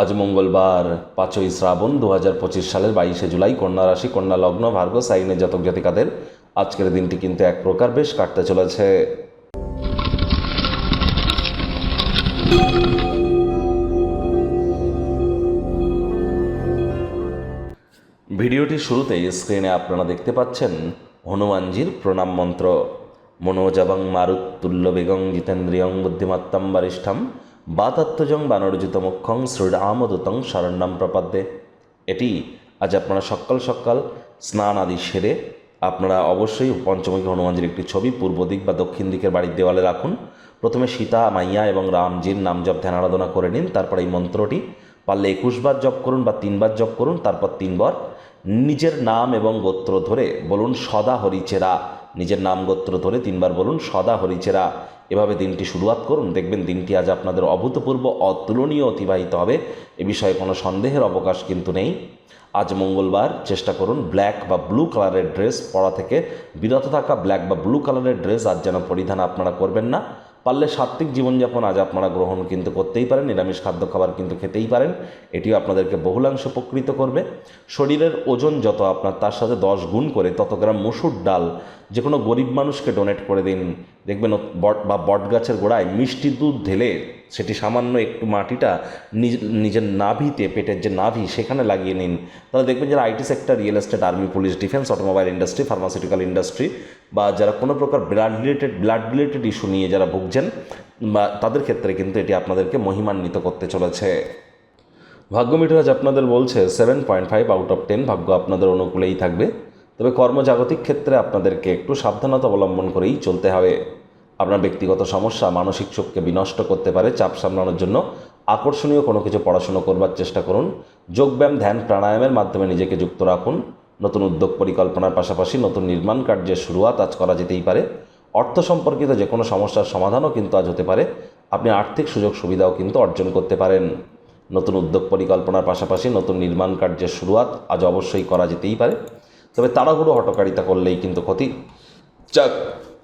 আজ মঙ্গলবার, পাঁচই শ্রাবণ দু হাজার পঁচিশ সালের বাইশে জুলাই কন্যা রাশি, কন্যা লগ্ন, ভার্গ সাইনের জাতক জাতিকাদের আজকের দিনটি কিন্তু এক প্রকার বেশ কাটতে চলেছে। ভিডিওটির শুরুতেই স্ক্রিনে আপনারা দেখতে পাচ্ছেন হনুমানজির প্রণাম মন্ত্র। মনোজবং মারুত্তুল্য বেগং জিতেন্দ্রিয়ং বুদ্ধিমত্তম বরিষ্ঠম বাতাত্মজং বানরজিত মুখ্যং শ্রীরামদূতং শরণ্যম প্রপদ্যে। এটি আজ আপনারা সকাল সকাল স্নান আদি সেরে আপনারা অবশ্যই পঞ্চমুখী হনুমানজির একটি ছবি পূর্ব দিক বা দক্ষিণ দিকের বাড়ির দেওয়ালে রাখুন। প্রথমে সীতা, মাইয়া এবং রামজির নাম জপ ধ্যান আরাধনা করে নিন, তারপর এই মন্ত্রটি। পারলে একুশবার জপ করুন বা তিনবার জপ করুন, তারপর তিনবার নিজের নাম এবং গোত্র ধরে বলুন সদা হরিচেরা। নিজের নাম গোত্র ধরে তিনবার বলুন সদা হরিচেরা। এভাবে দিনটি শুরুয়াত করুন। দেখবেন দিনটি আজ আপনাদের অভূতপূর্ব, অতুলনীয় অতিবাহিত হবে। এ বিষয়ে কোনো সন্দেহের অবকাশ কিন্তু নেই। আজ মঙ্গলবার, চেষ্টা করুন ব্ল্যাক বা ব্লু কালারের ড্রেস পরা থেকে। বিরত থাকা ব্ল্যাক বা ব্লু কালারের ড্রেস আজ যেন পরিধান আপনারা করবেন না। পারলে সাত্ত্বিক জীবনযাপন আজ আপনারা গ্রহণ কিন্তু করতেই পারেন, নিরামিষ খাদ্য খাবার কিন্তু খেতেই পারেন। এটিও আপনাদেরকে বহুলাংশ উপকৃত করবে। শরীরের ওজন যত আপনার, তার সাথে দশ গুণ করে তত গ্রাম মসুর ডাল যে কোনো গরিব মানুষকে ডোনেট করে দিন। দেখবেন বট বা বট গাছের গোড়ায় মিষ্টি দুধ ঢেলে সেটি সামান্য একটু মাটিটা নিজ- নিজের নাভিতে, পেটের যে নাভি, সেখানে লাগিয়ে নিন। তাহলে দেখবেন যারা IT sector, real estate, army, police, defence, automobile industry, pharmaceutical industry, বা যারা কোনো প্রকার blood related blood related issue নিয়ে যারা ভুগছেন, বা তাদের ক্ষেত্রে কিন্তু এটি আপনাদেরকে মহিমান্বিত করতে চলেছে। ভাগ্য মিটারাজ আপনাদের বলছে, seven point five out of ten ভাগ্য আপনাদের অনুকূলেই থাকবে। তবে কর্মজাগতিক ক্ষেত্রে আপনাদেরকে একটু সাবধানতা অবলম্বন করেই চলতে হবে। আপনার ব্যক্তিগত সমস্যা, মানসিক শোককে বিনষ্ট করতে পারে, চাপ সামলানোর জন্য আকর্ষণীয় কোনো কিছু পড়াশুনো করবার চেষ্টা করুন। যোগব্যায়াম, ধ্যান, প্রাণায়ামের মাধ্যমে নিজেকে যুক্ত রাখুন। নতুন উদ্যোগ পরিকল্পনার পাশাপাশি নতুন নির্মাণ কার্যের শুরুয়াত আজ করা যেতেই পারে। অর্থ সম্পর্কিত যে কোনো সমস্যার সমাধানও কিন্তু আজ হতে পারে। আপনি আর্থিক সুযোগ সুবিধাও কিন্তু অর্জন করতে পারেন। নতুন উদ্যোগ পরিকল্পনার পাশাপাশি নতুন নির্মাণ কার্যের শুরুয়াত আজ অবশ্যই করা যেতেই পারে। তবে তাড়াহুড়ো হটকারিতা করলেই কিন্তু ক্ষতি। চাক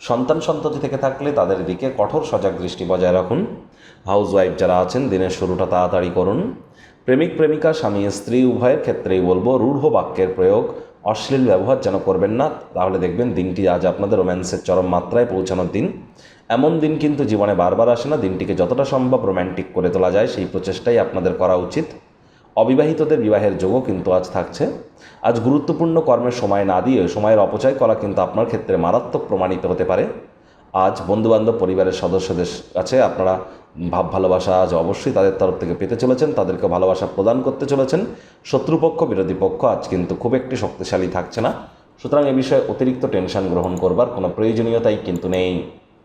সন্তান সন্ততি থেকে থাকলে তাদের দিকে কঠোর সজাগ দৃষ্টি বজায় রাখুন। হাউস ওয়াইফ যারা আছেন, দিনের শুরুটা তাড়াতাড়ি করুন। প্রেমিক, প্রেমিকা, স্বামী, স্ত্রী, উভয়ের ক্ষেত্রেই বলব, রূঢ় বাক্যের প্রয়োগ, অশ্লীল ব্যবহার যেন করবেন না, তাহলে দেখবেন দিনটি আজ আপনাদের রোম্যান্সের চরম মাত্রায় পৌঁছানোর দিন। এমন দিন কিন্তু জীবনে বারবার আসে না, দিনটিকে যতটা সম্ভব রোম্যান্টিক করে তোলা যায়, সেই প্রচেষ্টাই আপনাদের করা উচিত। অবিবাহিতদের বিবাহের যোগও কিন্তু আজ থাকছে। আজ গুরুত্বপূর্ণ কর্মের সময় না দিয়ে সময়ের অপচয় করা কিন্তু আপনার ক্ষেত্রে মারাত্মক প্রমাণিত হতে পারে। আজ বন্ধুবান্ধব, পরিবারের সদস্যদের কাছে আপনারা ভাব ভালোবাসা আজ অবশ্যই তাদের তরফ থেকে পেতে চলেছেন, তাদেরকে ভালোবাসা প্রদান করতে চলেছেন। শত্রুপক্ষ, বিরোধী পক্ষ আজ কিন্তু খুব একটি শক্তিশালী থাকছে না। সুতরাং এ বিষয়ে অতিরিক্ত টেনশন গ্রহণ করবার কোনো প্রয়োজনীয়তাই কিন্তু নেই।